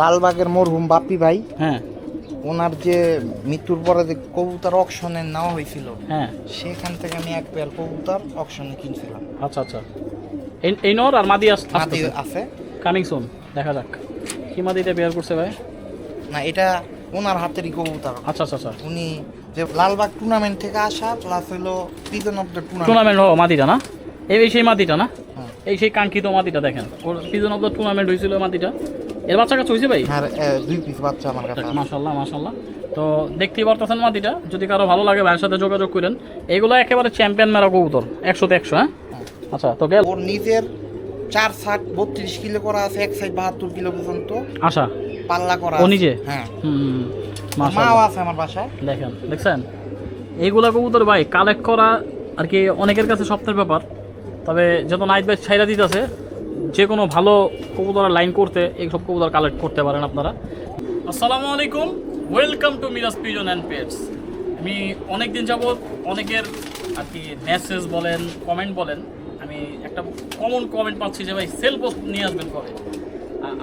লালবাগের মরহুম বাপ্পি ভাই হ্যাঁ। ওনার যে মৃত্যুর পরে যে কবুতর অকশনে নেওয়া হয়েছিল হ্যাঁ। সেখান থেকে আমি এক পেয়ার কবুতর অকশনে কিনছিলাম। আচ্ছা আচ্ছা। এই এই নর আর মাদি মাদি আছে। কামিং সুন দেখা যাক। কি মাদিটা বিয়ার করছে ভাই? না এটা ওনার হাতেরই কবুতর। আচ্ছা আচ্ছা আচ্ছা। উনি যে লালবাগ টুর্নামেন্ট থেকে আসা প্লাস হলো pigeon of the tournament tournament হ মাদিটা না? এই সেই মাদিটা না? হ্যাঁ। এই সেই কাঙ্ক্ষিত মাদিটা দেখেন। ওর সিজন অফ দ্য টুর্নামেন্ট হয়েছিল মাদিটা। এর বাচ্চা কাছে হয়েছে ভাই? আর এ, দুই পিস বাচ্চা আমার কাছে। মাশাল্লাহ মাশাল্লাহ তো দেখতেই পারতেছেন মাদিটা যদি কারও ভালো লাগে ভাইয়ের সাথে যোগাযোগ করেন। এগুলো একেবারে চ্যাম্পিয়ন মেরা কবুতর একশোতে একশো হ্যাঁ? আচ্ছা তো গেল। ওর নিজের চার ষাট বত্রিশ কিলো করা আছে এক সাইড বাহাত্তর কিলো পর্যন্ত। আশা পাল্লা করা ও। নিজে? হ্যাঁ। হুম মাও আছে আমার বাসায়। দেখেন দেখছেন? এইগুলা কবুতর ভাই কালেক্ট করা আর কি অনেকের কাছে স্বপ্নের ব্যাপার। তবে যত নাইট বাইট ছাইরা দিতেছে যে কোনো ভালো কবুতর লাইন করতে, এইসব কবুতর কালেক্ট করতে পারেন আপনারা। আসসালামু আলাইকুম welcome to Miraj pigeon and pets আমি অনেক দিন যাবৎ অনেকের আর কি মেসেজ বলেন কমেন্ট বলেন, আমি একটা কমন কমেন্ট পাচ্ছি যে, ভাই সেল পোস্ট নিয়ে আসবেন কবে?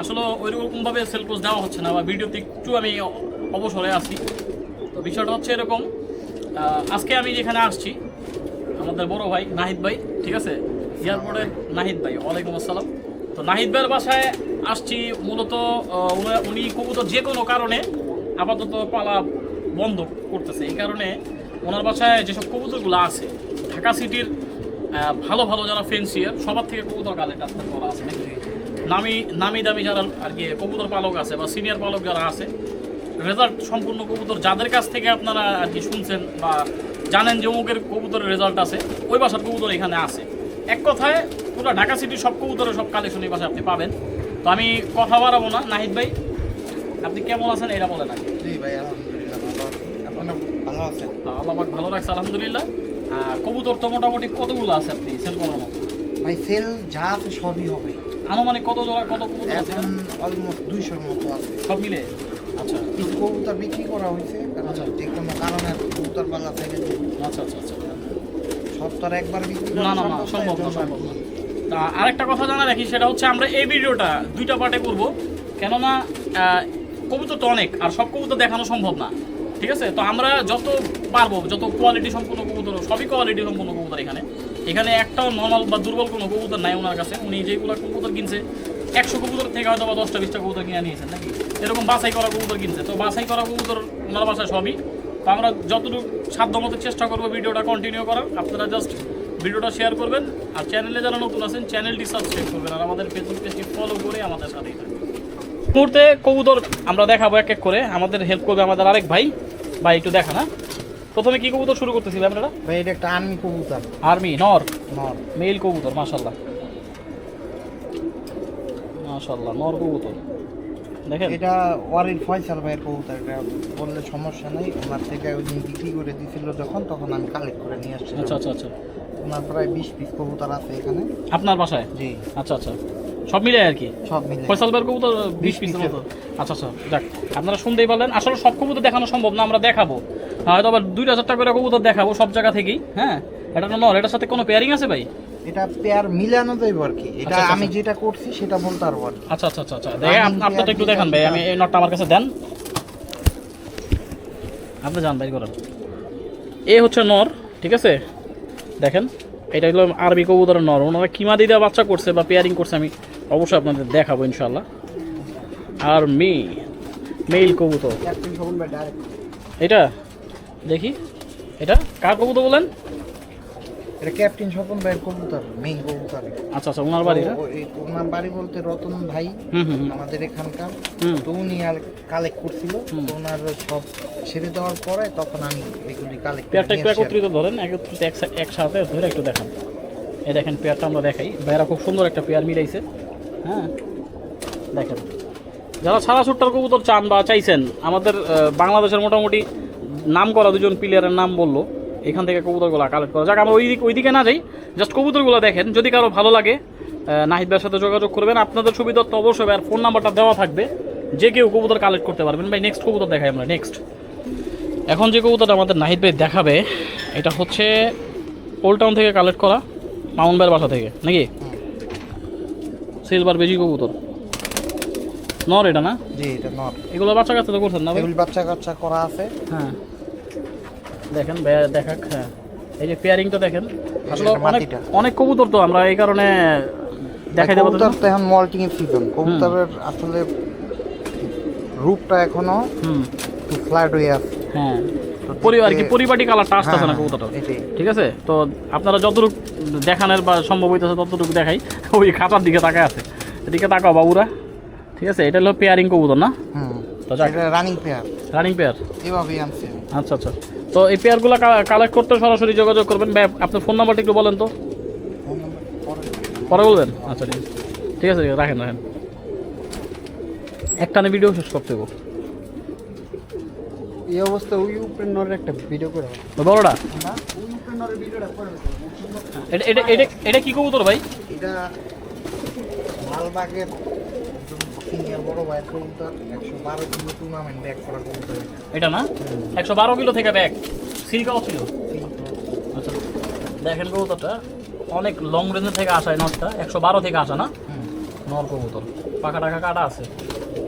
আসলে ওইরকমভাবে সেল পোস্ট দেওয়া হচ্ছে না, বা ভিডিওতে একটু আমি অবসরে আছি। তো বিষয়টা হচ্ছে এরকম আজকে আমি যেখানে আসছি, আমাদের বড় ভাই, নাহিদ ভাই, ঠিক আছে? এয়ারপোর্টে নাহিদ ভাই, ওয়ালাইকুম আসসালাম। তো নাহিদ ভাইয়ের বাসায় আসছি মূলত উনি- কবুতর যে কোনো কারণে আপাতত পালা বন্ধ করতেছে। এই কারণে ওনার বাসায় যেসব কবুতরগুলো আছে, ঢাকা সিটির ভালো ভালো যারা ফেন্সিয়ার সবার থেকে কবুতর কালেক্ট আপনার করা আছে নামি নামি দামি যারা আর কি কবুতর পালক আছে বা সিনিয়র পালক যারা আছে রেজাল্ট সম্পূর্ণ কবুতর যাদের কাছ থেকে আপনারা আর কি শুনছেন বা জানেন যে অমুকের কবুতরের রেজাল্ট আছে, ওই বাসার কবুতর এখানে আছে। এক কথায় পুরো ঢাকা সিটি সব কবুতরের সব কালেকশন এই বাসায় আপনি পাবেন। তো আমি কথা বাড়াবো না। নাহিদ ভাই আপনি কেমন আছেন? এটা বলেন আগে। জি ভাই আলহামদুলিল্লাহ ভালো আছেন? আল্লাহ ভালো রাখছে আলহামদুলিল্লাহ। কবুতর তো মোটামুটি কতগুলো আছে আপনি? সেল করার মতো? ভাই সেল যা আছে সবই হবে। আনুমানিক কত জোড়া কত কবুতর আছে? অলমোস্ট দুইশোর মতো আছে। সব মিলে? আচ্ছা। কিছু কবুতর বিক্রি করা হয়েছে আচ্ছা। যে কোনো কারণে কবুতর পাল্লা থেকে আচ্ছা আচ্ছা আচ্ছা। সব তো একবার বিক্রি না না না সম্ভব না সম্ভব না। তা আরেকটা কথা জানা রাখি সেটা হচ্ছে আমরা এই ভিডিওটা দুইটা পার্টে করব। কেননা কবুতর তো অনেক আর সব কবুতর দেখানো সম্ভব না। ঠিক আছে? তো আমরা যত পারব যত কোয়ালিটি সম্পূর্ণ কবুতর সবই কোয়ালিটি সম্পূর্ণ কবুতর এখানে। এখানে একটাও নর্মাল বা দুর্বল কোনো কবুতর নাই ওনার কাছে। উনি যেগুলো কবুতর কিনছে একশো কবুতর থেকে হয়তো বা দশটা বিশটা কবুতর কিনে নিয়েছেন নাকি? এরকম বাছাই করা কবুতর কিনছে। তো বাছাই করা কবুতর ওনার বাসায় সবই। তো আমরা যতটুকু সাধ্য মতো চেষ্টা করব ভিডিওটা কন্টিনিউ করার আপনারা জাস্ট ভিডিওটা শেয়ার করবেন আর চ্যানেলে যারা নতুন আছেন চ্যানেলটি সাবস্ক্রাইব করবেন আর আমাদের ফেসবুক পেজটি ফলো করে আমাদের সাথেই থাকবেন মুহূর্তে কবুতর আমরা দেখাবো এক এক করে আমাদের হেল্প করবে আমাদের আরেক ভাই। ভাই একটু দেখা না? প্রথমে কি কবুতর শুরু করতেছিলাম আপনারা ভাই এটা একটা আর্মি কবুতর। আর্মি নর? নর। মেল কবুতর মাশাল্লাহ মাশাল্লাহ নর কবুতর। দেখেন। এটা ওয়ারির ফয়সাল ভাইয়ের কবুতর এটা বললে সমস্যা নেই। ওনার থেকে ওই দিন বিক্রি করে দিছিল যখন তখন আমি কালেক্ট করে নিয়ে আসছি আচ্ছা আচ্ছা আচ্ছা। ওনার প্রায় বিশ পিস কবুতর আছে এখানে। আপনার বাসায়? জি। আচ্ছা আচ্ছা। সব মিলে আর কি? সব মিলে। ফয়সাল ভাইয়ের কবুতর বিশ পিসের মতো? আচ্ছা আচ্ছা। যাক আপনারা শুনতেই পারলেন। আসলে সব কবুতর দেখানো সম্ভব না আমরা দেখাবো। হয়তো আবার দুইটা চারটা করে কবুতর দেখাবো সব জায়গা থেকেই হ্যাঁ? এটা নর এটার সাথে কোনো পেয়ারিং আছে ভাই? এটা পেয়ার মিলানো যাইব আর কি। এটা আচ্ছা, আচ্ছা, আমি আচ্ছা। যেটা করছি সেটা বলতে পারব আচ্ছা আচ্ছা আচ্ছা দেখে আপ- আপনারটা একটু দেখান ভাই আমি এই নটটা আমার কাছে দেন। আপনি যান ভাই করেন। এ হচ্ছে নর ঠিক আছে? দেখেন এটা হলো আরবি কবুতরের নর। ওনারা কিমা দিয়ে বাচ্চা করছে বা পেয়ারিং করছে আমি অবশ্যই আপনাদের দেখাবো ইনশাল্লাহ আর মি মেইল কবুতর। এটা দেখি। এটা কার কবুতর বলেন? এটা ক্যাপ্টেন স্বপন ভাইয়ের কবুতর মেইন কবুতর। আচ্ছা আচ্ছা ওনার বাড়ি ওনার বাড়ি বলতে রতন ভাই আমাদের এখানকার। তো উনি আর কালেক্ট করছিল। তো ওনার সব ছেড়ে দেওয়ার পরে তখন আমি এগুলি কালেক্ট পেয়ারটা একটু একত্রিত ধরেন একত্রিত একসা- একসাথে ধরে একটু দেখান। এই দেখেন পেয়ারটা আমরা দেখাই। ভাইরা খুব সুন্দর একটা পেয়ার মিলাইছে। হ্যাঁ দেখেন। যারা সারা সুট্টার কবুতর চান বা চাইছেন আমাদের বাংলাদেশের মোটামুটি নাম করা দুজন প্লেয়ারের নাম বলল। এখান থেকে কবুতরগুলো কালেক্ট করা। যাক আমরা ওই দিক ওইদিকে না যাই জাস্ট কবুতরগুলো দেখেন। যদি কারও ভালো লাগে নাহিদ ভাইয়ের সাথে যোগাযোগ করবেন। আপনাদের সুবিধা তো অবশ্যই আর ফোন নাম্বারটা দেওয়া থাকবে। যে কেউ কবুতর কালেক্ট করতে পারবেন। ভাই নেক্সট কবুতর দেখাই আমরা নেক্সট এখন যে কবুতরটা আমাদের নাহিদ ভাই দেখাবে এটা হচ্ছে ওল্ড টাউন থেকে কালেক্ট করা মাউন্ট ভাইয়ের বাসা থেকে নাকি? সিলভার বেজি কবুতর। নর এটা না? জি এটা নর। এগুলো বাচ্চা কাচ্চা তো করছেন না বাচ্চা কাচ্চা করা আছে। হ্যাঁ। দেখেন দেখাক হ্যাঁ। এই যে পেয়ারিংটা দেখেন আসলে অনেক। অনেক কবুতর তো আমরা এই কারণে দেখাই দেবো কবুতর তো। এখন মল্টিং এর সিজন কবুতরের আসলে রূপটা এখনও হুম। ফ্ল্যাট হয়ে আছে। হ্যাঁ। তো পরি আর কি পরিপাটি কালারটা আসতেছে না হ্যাঁ, কবুতরটা ঠিক আছে? তো আপনারা যতটুকু দেখানোর বা সম্ভব হইতেছে ততটুকু দেখাই ওই খাঁচার দিকে তাকায় আছে। এদিকে তাকাও বাবুরা। ঠিক আছে? এটা হলো পেয়ারিং কবুতর না? হুম। তো রানিং পেয়ার রানিং পেয়ার এভাবেই আনছে। আচ্ছা আচ্ছা। তো এই পেয়ারগুলো কালেক্ট করতে সরাসরি যোগাযোগ করবেন। ভাই আপনার ফোন নাম্বারটা একটু বলেন তো। পরে বলবেন? আচ্ছা ঠিক আছে। ঠিক আছে রাখেন রাখেন। একটানে ভিডিও শেষ করতে হব এই অবস্থা ওই উপরে একটা ভিডিও করে বড়টা? করে এটা এটা এটা এটা কি কবুতর ভাই? এটা সিনিয়র বড় ভাইয়ের কবুতর একশো বারো কিলো টুর্নামেন্ট ব্যাক করা কবুতর এটা। না? একশো বারো কিলো থেকে ব্যাগ সিল্কাও ছিল আচ্ছা দেখেন কবুতরটা। অনেক লং রেঞ্জের থেকে আসা এই নটটা। একশো বারো থেকে আসা না। নর কবুতর। পাকা টাকা কাটা আছে।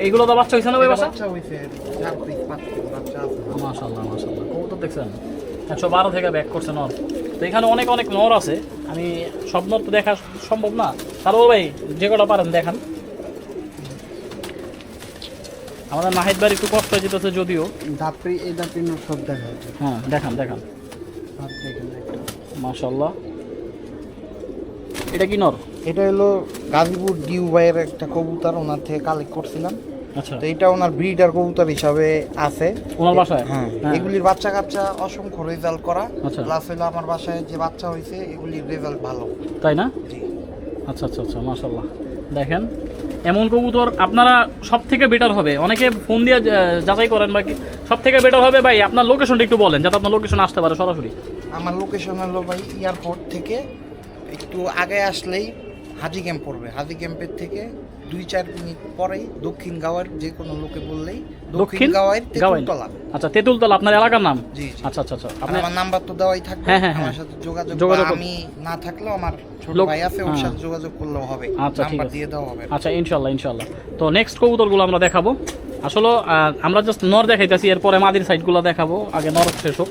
এইগুলো তো বাচ্চা হয়েছে না বাসা বাচ্চা? হয়েছে মাশাল্লাহ কবুতর দেখছেন? একশো বারো থেকে ব্যাক করছে নর। তো এখানে অনেক অনেক নর আছে। আমি সব নর তো দেখা সম্ভব না। তারপর ভাই যে কটা পারেন দেখান। আমাদের নাহিদ ভাই একটু কষ্ট হয়ে যেতেছে যদিও। দাপড়ি এই দাপড়ি সব দেখা হ্যাঁ দেখান দেখান। মাশাল্লাহ এটা কি নর? এটা হলো গাজীপুর ডিউ ভাইয়ের একটা কবুতর ওনার থেকে কালেক্ট করছিলাম। আচ্ছা। তো এটা ওনার ব্রিডার কবুতর হিসাবে আছে। ওনার বাসায়? হ্যাঁ হ্যাঁ। এগুলির বাচ্চা কাচ্চা অসংখ্য রেজাল্ট করা। আচ্ছা। প্লাস হলো আমার বাসায় যে বাচ্চা হয়েছে এগুলির রেজাল্ট ভালো। তাই না? আচ্ছা আচ্ছা আচ্ছা মাশাল্লাহ দেখেন। এমন কবুতর আপনারা সব থেকে বেটার হবে। অনেকে ফোন দিয়ে যাচাই করেন বা সব থেকে বেটার হবে ভাই, আপনার লোকেশনটা একটু বলেন, যাতে আপনার লোকেশন আসতে পারে সরাসরি। আমার লোকেশন হলো ভাই এয়ারপোর্ট থেকে একটু আগে আসলেই হাজি ক্যাম্প পড়বে। হাজি ক্যাম্পের থেকে দুই চার মিনিট পরেই দক্ষিণ গাওয়ার যে কোনো লোকে বললেই দক্ষিণ গাওয়ার তেঁতুলতলা। আচ্ছা তেঁতুলতলা আপনার এলাকার নাম? জি আচ্ছা আচ্ছা আচ্ছা। আমার নাম্বার তো দেওয়াই থাকবে। হ্যাঁ, হ্যাঁ, হ্যাঁ। আমার সাথে যোগাযোগ। আমি না থাকলেও আমার ছোট ভাই আছে ওর হ্যাঁ। সাথে যোগাযোগ করলেও হবে। আচ্ছা, ঠিক আছে। দিয়ে দেওয়া হবে। আচ্ছা ইনশাল্লাহ ইনশাল্লাহ। তো নেক্সট কবুতরগুলো আমরা দেখাবো। আসলে আমরা জাস্ট নর দেখাইতেছি এরপরে মাদির সাইডগুলো দেখাবো। আগে নর শেষ হোক।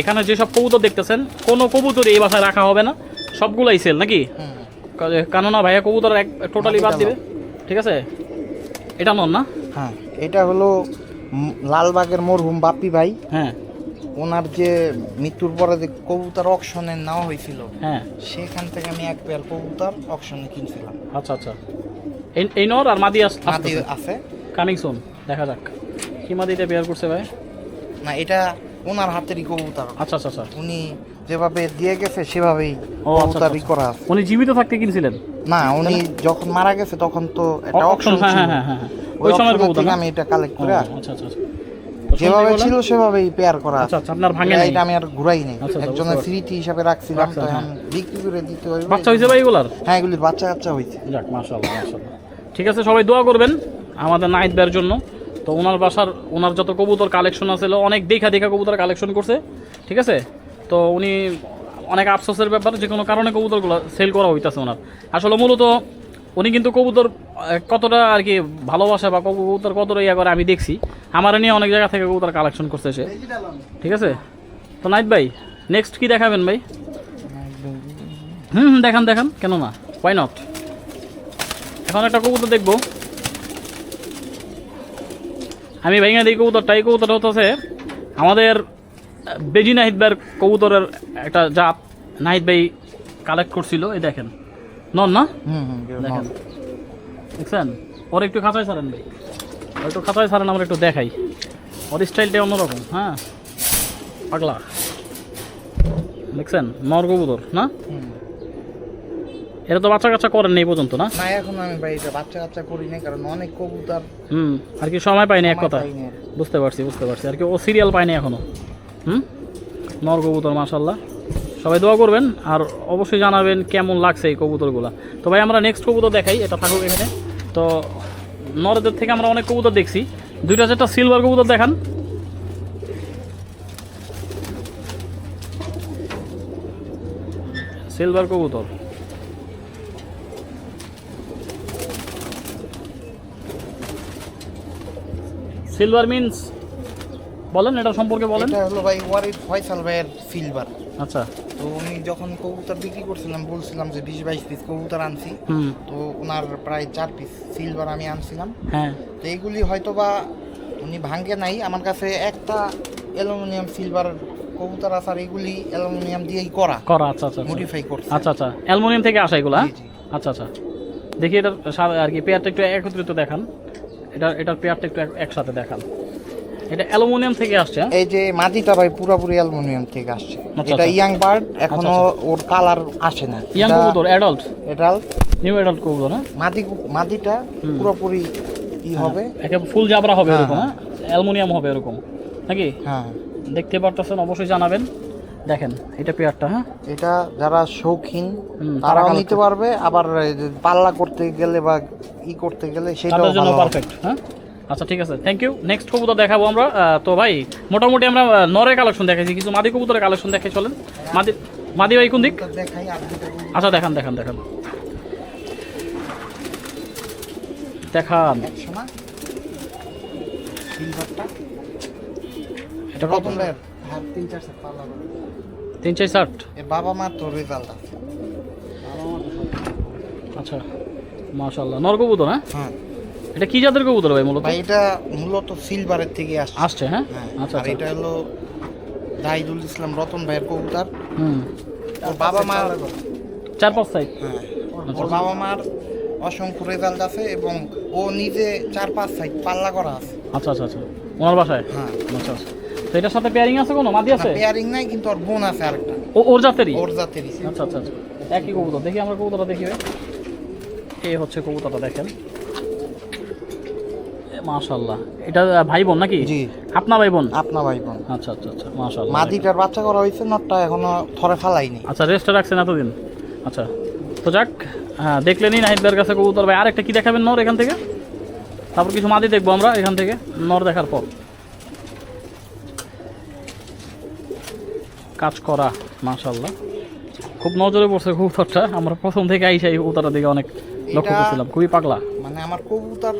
এখানে যেসব কবুতর দেখতেছেন কোনো কবুতর এই বাসায় রাখা হবে না। সবগুলাই সেল নাকি? কেননা ভাইয়া কবুতর এক টোটালি বাদ দিবে। ঠিক আছে? এটা নর না? হ্যাঁ এটা হলো লালবাগের মরহুম বাপ্পি ভাই। হ্যাঁ। ওনার যে মৃত্যুর পরে যে কবুতর অকশনে নেওয়া হয়েছিল হ্যাঁ। সেখান থেকে আমি এক পেয়ার কবুতর অকশনে কিনছিলাম। আচ্ছা আচ্ছা। এই নর আর মাদি মাদি আছে। কামিং সুন দেখা যাক। কি মাদিতে পেয়ার করছে ভাই? না এটা ওনার হাতেরই কবুতর। আচ্ছা আচ্ছা আচ্ছা। উনি যেভাবে দিয়ে গেছে সেভাবেই ও আচ্ছা, কবুতরই আচ্ছা। করা আছে। উনি জীবিত থাকতে কিনছিলেন? না উনি যখন মারা গেছে তখন তো একটা অ- অকশন হ্যাঁ, ছিল। হ্যাঁ, হ্যাঁ, হ্যাঁ। ওই ওই সময়ের কবুতর থেকে না? আমি এটা কালেক্ট করে ও, আচ্ছা আচ্ছা আচ্ছা। তো যেভাবে ছিল সেভাবেই পেয়ার করা আচ্ছা আচ্ছা আপনার ভাঙে নাই। এটা আমি আর ঘুরাই নাই। আচ্ছা, আচ্ছা, একজনের। স্মৃতি হিসাবে রাখছিলাম তো হ্যাঁ। এখন বিক্রি করে দিতে হবে। বাচ্চা হয়েছে ভাই এগুলার? হ্যাঁ এগুলির বাচ্চা কাচ্চা হয়েছে। যাক মাশাআল্লাহ মাশাআল্লাহ। ঠিক আছে সবাই দোয়া করবেন আমাদের নাইট বের জন্য। তো ওনার বাসার ওনার যত কবুতর কালেকশন আছে অনেক দেখা দেখা কবুতর কালেকশন করছে। ঠিক আছে? তো উনি অনেক আফসোসের ব্যাপার, যে কোনো কারণে কবুতরগুলো সেল করা হইতেছে ওনার। আসলে মূলত উনি কিন্তু কবুতর কতটা আর কি ভালোবাসা বা কবুতর কতটা ইয়া করে আমি দেখছি। আমার নিয়ে অনেক জায়গা থেকে কবুতর কালেকশন করছে সে। ঠিক আছে? তো নাইট ভাই নেক্সট কি দেখাবেন ভাই? হুম দেখান দেখান। কেন না? ওয়াই নট এখন একটা কবুতর দেখব। আমি ভেঙে দিই কবুতরটা, এই কবুতরটা হচ্ছে আমাদের বেজি নাহিদ ভাইয়ের কবুতরের একটা জাপ নাহিদ ভাই কালেক্ট করছিল এই দেখেন। নন না? দেখেন। দেখছেন? ওর একটু খাঁচায় ছাড়েন ভাই। ওর একটু খাঁচায় ছাড়েন আমরা একটু দেখাই। ওর স্টাইলটা অন্যরকম হ্যাঁ? পাগলা। দেখছেন? নর কবুতর না। এটা তো বাচ্চা কাচ্চা করেন এই পর্যন্ত না? না এখন আমি ভাই এটা বাচ্চা কাচ্চা করি না কারণ অনেক কবুতর হুম আর কি সময় পাইনি এক কথা। পাইনি। বুঝতে পারছি বুঝতে পারছি। আর কি ও সিরিয়াল পায়নি এখনও। হুম? নর কবুতর মাশাল্লাহ সবাই দোয়া করবেন আর অবশ্যই জানাবেন কেমন লাগছে এই কবুতরগুলো। তো ভাই, আমরা নেক্সট কবুতর দেখাই, এটা থাকুক এখানে। তো নরদের থেকে আমরা অনেক কবুতর দেখছি। দুইটা, চারটা সিলভার কবুতর দেখান। সিলভার কবুতর। সিলভার মিন্স বলেন এটা সম্পর্কে বলেন। এটা হলো ভাই ওয়ারিদ ফয়সাল ভাইয়ের সিলভার আচ্ছা। তো উনি যখন কবুতর বিক্রি করছিলাম বলছিলাম যে বিশ বাইশ পিস কবুতর আনছি। তো ওনার প্রায় চার পিস সিলভার আমি আনছিলাম। হ্যাঁ। তো এইগুলি হয়তো বা উনি ভাঙ্গে নাই। আমার কাছে একটা অ্যালুমিনিয়াম সিলভার কবুতর আছে আর এগুলি অ্যালুমিনিয়াম দিয়েই করা। করা আচ্ছা আচ্ছা আচ্ছা। মডিফাই করছে। আচ্ছা আচ্ছা। অ্যালুমিনিয়াম থেকে আসা এগুলো। আচ্ছা আচ্ছা। দেখি এটার আর কি পেয়ারটা একটু একত্রিত দেখান। এটা এটার পেয়ারটা একটু একসাথে দেখান। এটা অ্যালুমিনিয়াম থেকে আসছে হ্যাঁ? এই যে মাটিটা ভাই পুরোপুরি অ্যালুমিনিয়াম থেকে আসছে। আচ্ছা, এটা আচ্ছা। ইয়াং বার্ড এখনও আচ্ছা, ওর কালার আসে না। ইয়াং কবুতর অ্যাডাল্ট এটা নিউ অ্যাডাল্ট কবুতর হ্যাঁ? মাটি মাটিটা পুরোপুরি ই হবে। একে ফুল জাবরা হবে হ্যাঁ, এরকম হ্যাঁ। অ্যালুমিনিয়াম হবে এরকম নাকি? হ্যাঁ। দেখতে পারতেছেন অবশ্যই জানাবেন। দেখেন এটা পেয়ারটা হ্যাঁ? এটা যারা শৌখিন তারা তারাও নিতে পারবে। আবার পাল্লা করতে গেলে বা ই করতে গেলে সেটাও জন্য পারফেক্ট হ্যাঁ? আচ্ছা ঠিক আছে। থ্যাংক ইউ নেক্সট কবুতর দেখাবো আমরা। তো ভাই মোটামুটি আমরা নরের কালেকশন দেখাইছি। কিছু মাদি কবুতরের কালেকশন দেখে চলেন। মাদি মাদি ভাই কোন দিক। আচ্ছা দেখান দেখান দেখান। দেখান। এটা তিন চার সেট পাল্লা তিন চার ষাট বাবা মা তো রেজাল্ট আচ্ছা মাশাল্লাহ নর কবুতর হ্যাঁ? হ্যাঁ। এটা কি জাতের কবুতর ভাই মূলত? ভাই এটা মূলত সিলভারের থেকে আসছে। আসছে হ্যাঁ? হ্যাঁ আচ্ছা আর আচ্ছা এটা হলো জাহিদুল ইসলাম রতন ভাইয়ের কবুতর। হুম। ওর বাবা মা চার পাঁচ সাইড। হ্যাঁ আচ্ছা। ওর বাবা মার অসংখ্য রেজাল্ট আছে এবং ও নিজে চার পাঁচ সাইড পাল্লা করা আছে। আচ্ছা আচ্ছা আচ্ছা। ওনার বাসায়? হ্যাঁ। আচ্ছা আচ্ছা। তো এটার সাথে পেয়ারিং আছে কোনো? মাদি আছে? পেয়ারিং নাই কিন্তু ওর বোন আছে আরেকটা। ও ওর জাতেরই? ওর জাতেরই। আচ্ছা আচ্ছা আচ্ছা। একই কবুতর। দেখি আমরা কবুতরটা দেখি ভাই। এই হচ্ছে কবুতরটা দেখেন। মাশাল্লাহ এটা ভাই বোন নাকি? জি। আপনার ভাই বোন আপনা ভাই বোন আচ্ছা আচ্ছা আচ্ছা মাশাল্লাহ মাদিটার বাচ্চা করা হয়েছে নটটা এখনও থরে ফালাইনি। আচ্ছা রেস্টে রাখছেন এতদিন? আচ্ছা তো যাক হ্যাঁ দেখলেনই নাহিদ ভাইয়ের কাছে কবুতর ভাই। আরেকটা কি দেখাবেন নর এখান থেকে? তারপর কিছু মাদি দেখব আমরা এখান থেকে নর দেখার পর। কাজ করা মাশাল্লাহ খুব নজরে পড়ছে কবুতরটা। আমরা প্রথম থেকে আইসা এই কবুতরটা দিকে অনেক লক্ষ্য করছিলাম। খুবই পাগলা। মানে আমার কবুতর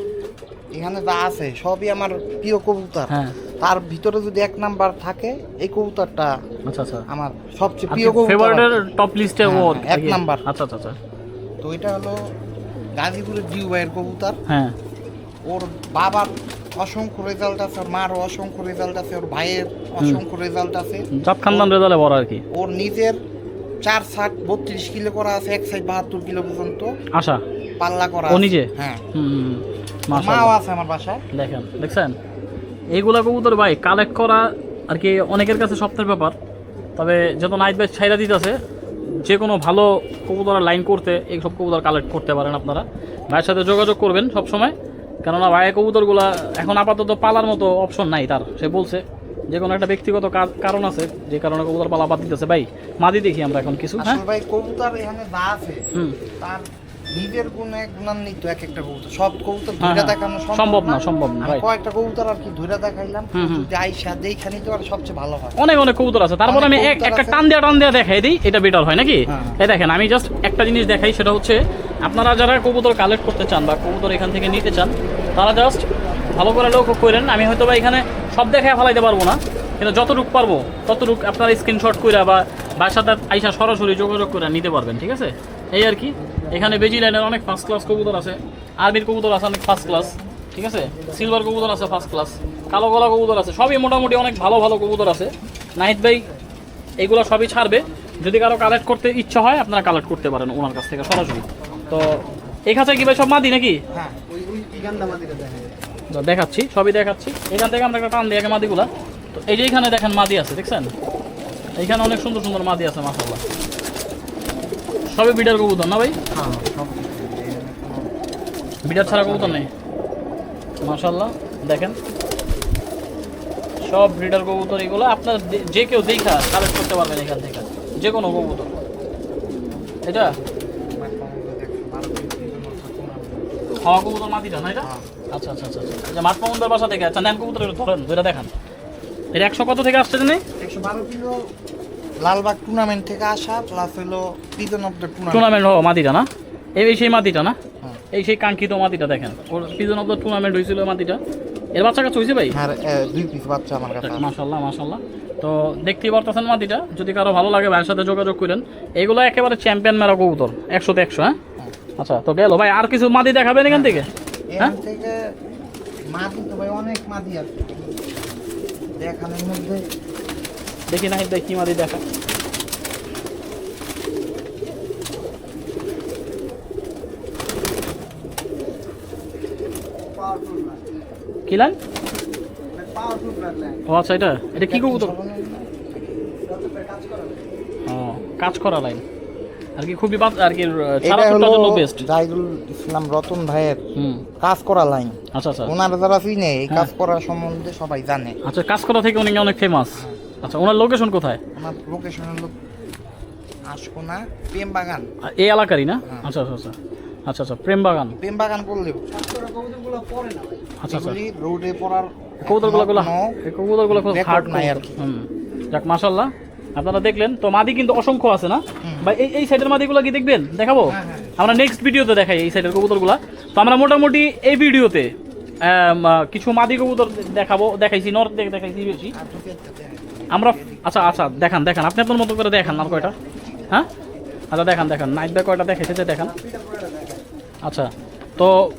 এখানে যা আছে সবই আমার প্রিয় কবুতর। হ্যাঁ। তার ভিতরে যদি এক নাম্বার থাকে এই কবুতরটা আচ্ছা আচ্ছা। আমার সবচেয়ে প্রিয় কবুতর। ফেভারিটের টপ লিস্টে ও এক নাকি? নাম্বার। আচ্ছা আচ্ছা আচ্ছা। তো এটা হলো গাজীপুরের জিউ ভাইয়ের কবুতর। হ্যাঁ। ওর বাবার অসংখ্য রেজাল্ট আছে ওর মারও অসংখ্য রেজাল্ট আছে ওর ভাইয়ের অসংখ্য রেজাল্ট আছে। জাত খানদান রেজালে বড় আর কি। ওর নিজের চার ষাট বত্রিশ কিলো করা আছে এক সাইড বাহাত্তর কিলো পর্যন্ত। আশা? পাল্লা করা ও নিজে? হ্যাঁ। হুম মাও আছে আমার বাসায়। দেখেন দেখছেন? এইগুলা কবুতর ভাই কালেক্ট করা আর কি অনেকের কাছে স্বপ্নের ব্যাপার। তবে যত নাইট ব্যাচ ছাইরা দিতেছে যে কোনো ভালো কবুতর লাইন করতে এই সব কবুতর কালেক্ট করতে পারেন আপনারা। ভাইয়ের সাথে যোগাযোগ করবেন সবসময়। কেননা ভাইয়ের কবুতরগুলা এখন আপাতত পালার মতো অপশন নাই তার সে বলছে। যে কোনো একটা ব্যক্তিগত কারণ আছে যে কারণে কবুতর পালা বাদ দিতেছে। ভাই মাদি দেখি আমরা এখন কিছু হ্যাঁ? ভাই কবুতর এখানে যা আছে। তার নিজের গুণে গুণান্বিত এক একটা কবুতর। সব কবুতর হ্যাঁ, ধরে হ্যাঁ। দেখানো সম্ভব না, সম্ভব না, right. কয়েকটা কবুতর আর কি ধরে দেখাইলাম। যদি আইসা দেখে নিতে পারে সবচেয়ে ভালো হয়। অনেক অনেক কবুতর আছে। তারপর আমি এক একটা টান দেওয়া টান দেওয়া দেখাই দিই এটা বেটার হয় নাকি? হ্যাঁ। এই দেখেন আমি জাস্ট একটা জিনিস দেখাই সেটা হচ্ছে আপনারা যারা কবুতর কালেক্ট করতে চান বা কবুতর এখান থেকে নিতে চান তারা জাস্ট ভালো করে লক্ষ্য করেন, আমি হয়তো বা এখানে সব দেখায় ফেলাইতে পারব না, কিন্তু যতটুকু পারব, ততটুকু আপনারা স্ক্রিনশট করে বা বাসাতে আইসা সরাসরি যোগাযোগ করে নিতে পারবেন, ঠিক আছে? এই আর কি, এখানে বেজি লাইনের অনেক ফার্স্ট ক্লাস কবুতর আছে আর্মির কবুতর আছে অনেক ফার্স্ট ক্লাস ঠিক আছে? সিলভার কবুতর আছে ফার্স্ট ক্লাস কালো গলা কবুতর আছে, সবই মোটামুটি অনেক ভালো ভালো কবুতর আছে। নাহিদ ভাই এইগুলো সবই ছাড়বে, যদি কারও কালেক্ট করতে ইচ্ছা হয়, আপনারা কালেক্ট করতে পারেন ওনার কাছ থেকে সরাসরি। তো, এই খাঁচায় কি ভাই সব মাদি নাকি? হ্যাঁ মাদিটা দেখাচ্ছি সবই দেখাচ্ছি। এখান থেকে আমরা একটা টান দিই আগে মাদিগুলা। তো এই যে এখানে দেখেন মাদি আছে দেখছেন? এইখানে অনেক সুন্দর সুন্দর মাদি আছে মাসাল্লাহ সবই বিডার কবুতর না ভাই? হ্যাঁ বিডার ছাড়া কবুতর নেই। মাসাল্লাহ দেখেন। সব ব্রিডার কবুতর এগুলো আপনার যে কেউ দেখা কালেক্ট করতে পারবেন এখান থেকে। যে কোনো কবুতর। এটা? হাওয়া কবুতর মাটিটা না এটা? হ্যাঁ। আচ্ছা আচ্ছা আচ্ছা আচ্ছা। মাঠ মামুনদের বাসা থেকে আচ্ছা নেন কবুতর ধরেন দুইটা দেখান। এটা একশো কত থেকে আসছে জানি? একশো বারো কিলো লালবাগ টুর্নামেন্ট থেকে আসা প্লাস হলো পিজন অফ দ্য টুর্নামেন্ট হওয়া মাটিটা না? এই সেই মাটিটা না? হ্যাঁ। এই সেই কাঙ্ক্ষিত মাটিটা দেখেন। ওর সিজন অফ দ্য টুর্নামেন্ট হয়েছিল মাটিটা। এর বাচ্চা কাছে হয়েছে ভাই? এ, দুই পিস বাচ্চা আমার কাছে আছে। মাশাল্লাহ মাশাল্লাহ তো দেখতেই পারতেছেন মাটিটা। যদি কারও ভালো লাগে ভাইয়ের সাথে যোগাযোগ করেন। এগুলো একেবারে চ্যাম্পিয়ন মেরা কবুতর। একশোতে একশো হ্যাঁ? আচ্ছা তো গেল। ভাই আর কিছু মাটি দেখাবেন এখান থেকে? হ্যাঁ এখান থেকে মাদি তো ভাই অনেক মাদি আছে। দেখানোর মধ্যে। দেখি না দেখ কি মাটি দেখা কি লাইন? ও আচ্ছা এটা এটা কি কবুতর? ও কাজ করা লাইন। আর কি খুবই আর কি সারা জন্য বেস্ট জাহিদুল ইসলাম রতন ভাইয়ের কাজ করা লাইন আচ্ছা আচ্ছা। ওনারা যারা চিনে এই কাজ হ্যাঁ। করার সম্বন্ধে সবাই জানে। আচ্ছা কাজ করা থেকে উনি অনেক ফেমাস আচ্ছা ওনার লোকেশন কোথায়? আমার লোকেশন হলো আশকোনা প্রেম বাগান। এই এলাকারই না? হ্যাঁ। আচ্ছা আচ্ছা আচ্ছা। আচ্ছা আচ্ছা প্রেম বাগান। প্রেম বাগান করা ভাই আচ্ছা। আচ্ছা রোডে পড়ার কবুতরগুলো কবুতরগুলো খুব হার্ড নাই আর কি। হুম। যাক মাশাল্লাহ আপনারা দেখলেন তো মাদি কিন্তু অসংখ্য আছে না। ভাই এই এই সাইডের মাদিগুলো কি দেখবেন? দেখাবো? হ্যাঁ, হ্যাঁ। আমরা নেক্সট ভিডিওতে দেখাই এই সাইডের কবুতরগুলো। তো আমরা মোটামুটি এই ভিডিওতে কিছু মাদি কবুতর দেখাবো। দেখাইছি নর দেখ- দেখাইছি বেশি। আমরা আচ্ছা আচ্ছা দেখান দেখান। আপনি আপনার মতো করে দেখান আর কয়টা? হ্যাঁ? আচ্ছা দেখান দেখান। নাইট বাই কয়টা দেখাইছে দেখান। আচ্ছা তো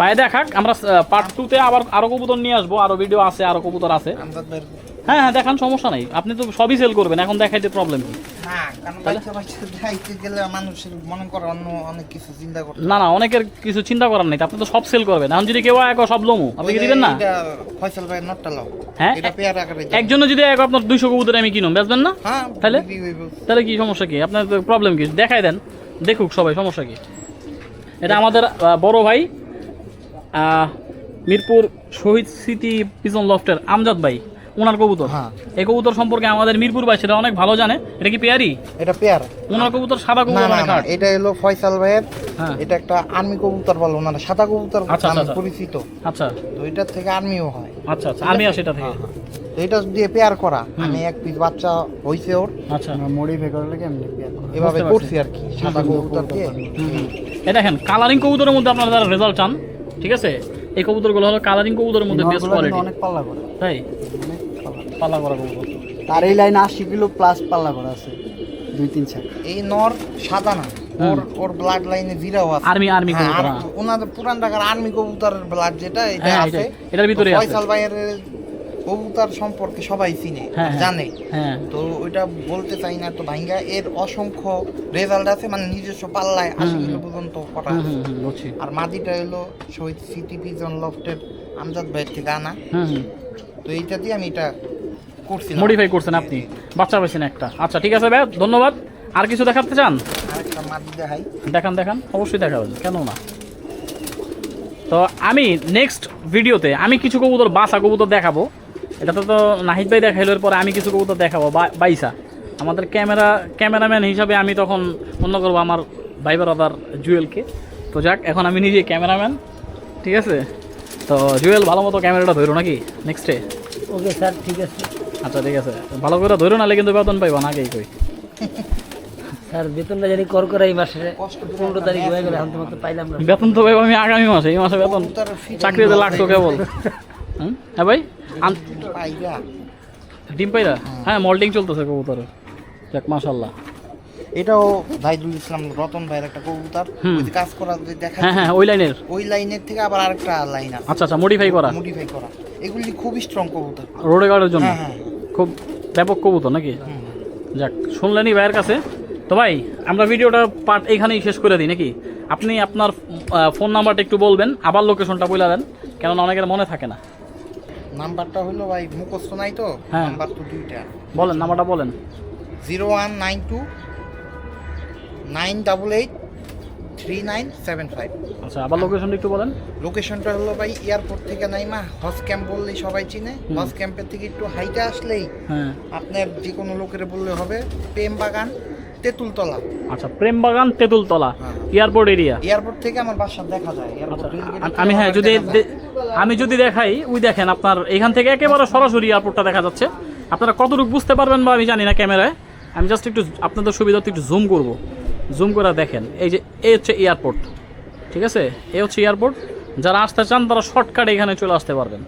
বাইরে দেখাক আমরা পার্ট টুতে আবার আরও কবুতর নিয়ে আসব আরও ভিডিও আছে আরও কবুতর আছে। হ্যাঁ হ্যাঁ দেখান সমস্যা নাই। আপনি তো সবই সেল করবেন এখন দেখাইতে প্রবলেম কি? না না অনেকের কিছু চিন্তা করার নেই আপনি তো সব সেল করবেন। এখন যদি কেউ এক সব লমু। আপনি কি দিবেন না? হ্যাঁ। একজনে যদি এক আপনার দুইশো কবুতর আমি কিনুম বেচবেন না? হ্যাঁ তাহলে? তাহলে কি সমস্যা কি? আপনার প্রবলেম কি? দেখাই দেন দেখুক সবাই সমস্যা কি? এটা আমাদের বড় ভাই মিরপুর শহীদ স্মৃতি পিজন লফটের আমজাদ ভাই। ওনার কবুতর? হ্যাঁ। এই কবুতর সম্পর্কে আমাদের মিরপুর ভাই সেটা অনেক ভালো জানে। এটা কি পেয়ারি? এটা পেয়ার। ওনার কবুতর সাদা কবুতর না না এটা হলো ফয়সাল ভাইয়ের। হ্যাঁ। এটা একটা আর্মি কবুতর বলে ওনারা। সাদা কবুতর আচ্ছা, নামে আচ্ছা। পরিচিত। আচ্ছা। তো এটার থেকে আর্মিও হয়। আচ্ছা আচ্ছা আর্মি আসি এটা থেকে? হ্যাঁ, হ্যাঁ। এটা দিয়ে পেয়ার করা। আমি এক পিস বাচ্চা হইছে ওর। আচ্ছা। মডিফাই করার লাগে এমনি পেয়ার করা? এভাবে করছি আর কি সাদা কবুতর দিয়ে এই দেখেন কালারিং কবুতরের মধ্যে আপনারা যারা রেজাল্ট চান ঠিক আছে? এই কবুতরগুলো হলো কালারিং কবুতরের মধ্যে বেস্ট কোয়ালিটি অনেক পাল্লা করে। তাই? অনেক পাল্লা করা কবুতর আর এই লাইন আশি কিলো প্লাস পাল্লা করা আছে দুই তিন চার। এই নর সাদা না ওর ওর ব্লাড লাইনে জিরাও আছে। আর্মি আর্মি হ্যাঁ, কবুতর হ্যাঁ। ওনাদের পুরান ঢাকার আর্মি কবুতরের ব্লাড যেটা এটা হ্যাঁ, আছে। এটার ভিতরে আছে। ফয়সাল ভাইয়ের কবুতর সম্পর্কে সবাই চিনে। জানে। হ্যাঁ। তো ওইটা বলতে চাই না তো ভাইঙ্গা এর অসংখ্য রেজাল্ট আছে মানে নিজস্ব পাল্লায় আশি কিলো পর্যন্ত করা আর মাদিটা হলো শহীদ সিটি পিজন লফটের আমজাদ ভাইয়ের থেকে আনা তো এইটা দিয়ে আমি এটা করছিলাম। মডিফাই করছেন আপনি? বাচ্চা পাইছেন একটা। আচ্ছা ঠিক আছে ভাই ধন্যবাদ। আর কিছু দেখাতে চান? আরেকটা মাদি দেখাই। দেখান দেখান। অবশ্যই দেখাবেন কেন না? তো আমি নেক্সট ভিডিওতে আমি কিছু কবুতর বাসা কবুতর দেখাবো। এটাতে তো নাহিদ ভাই দেখাইলো এর পরে আমি কিছু কবুতর দেখাবো বাইসা। আমাদের ক্যামেরা ক্যামেরাম্যান হিসাবে আমি তখন অন্য করব আমার ভাই ব্রাদার জুয়েলকে। তো যাক এখন আমি নিজে ক্যামেরাম্যান ঠিক আছে? তো জুয়েল ভালো মতো ক্যামেরাটা ধরো নাকি? নেক্সটে ওকে স্যার ঠিক আছে। আচ্ছা ঠিক আছে। ভালো করে ধরো নাহলে কিন্তু বেতন পাইবা না আগেই কই। স্যার বেতনটা জানি কর করে এই মাসে। পনেরো তারিখ হয়ে গেলে এখন তোমার তো পাইলাম না। বেতন তো পাইবো আমি আগামী মাসে এই মাসে বেতন। চাকরিতে লাগতো কেবল। হুম? হ্যাঁ ভাই? ডিম পাইরা? হ্যাঁ। মল্টিং চলতেছে কবুতরের। যাক মাশাল্লাহ এটাও জাহিদুল ইসলাম রতন ভাইয়ের একটা কবুতর। ওই কাজ করা দেখা হ্যাঁ হ্যাঁ ওই লাইনের? ওই লাইনের থেকে আবার আরেকটা লাইন আছে। আচ্ছা আচ্ছা মডিফাই করা? মডিফাই করা। এগুলি খুবই স্ট্রং কবুতর। রোডে গার্ডের জন্য? হ্যাঁ হ্যাঁ। খুব ব্যাপক কবুতর নাকি? যাক শুনলেনই ভাইয়ের কাছে। তো ভাই আমরা ভিডিওটা পার্ট এইখানেই শেষ করে দিই নাকি? আপনি আপনার ফোন নাম্বারটা একটু বলবেন আবার লোকেশনটা বলে দেন কেননা অনেকের মনে থাকে না। নাম্বারটা হলো ভাই মুখস্থ নাই তো? হ্যাঁ। নাম্বার তো দুইটা। বলেন নাম্বারটা বলেন। Zero one nine two nine double eight three nine seven five. আচ্ছা আবার লোকেশনটা একটু বলেন। লোকেশনটা হলো ভাই এয়ারপোর্ট থেকে নাইমা হজ ক্যাম্প বললেই সবাই চিনে। হজ ক্যাম্পের থেকে একটু হাইটে আসলেই হ্যাঁ। আপনার যে কোনো লোকের বললে হবে প্রেম বাগান তেঁতুলতলা। আচ্ছা প্রেমবাগান তেঁতুলতলা হ্যাঁ। এয়ারপোর্ট এরিয়া এয়ারপোর্ট থেকে আমার বাসা দেখা যায়। আচ্ছা আমি হ্যাঁ যদি আমি যদি দেখাই ওই দেখেন আপনার এখান থেকে একেবারে সরাসরি এয়ারপোর্টটা দেখা যাচ্ছে। আপনারা কতটুকু বুঝতে পারবেন বা আমি জানি না ক্যামেরায়। আমি জাস্ট একটু আপনাদের সুবিধার্থে একটু জুম করব। জুম করে দেখেন। এই যে, এই হচ্ছে এয়ারপোর্ট ঠিক আছে? এ হচ্ছে এয়ারপোর্ট যারা আসতে চান, তারা শর্টকাটে এখানে চলে আসতে পারবেন।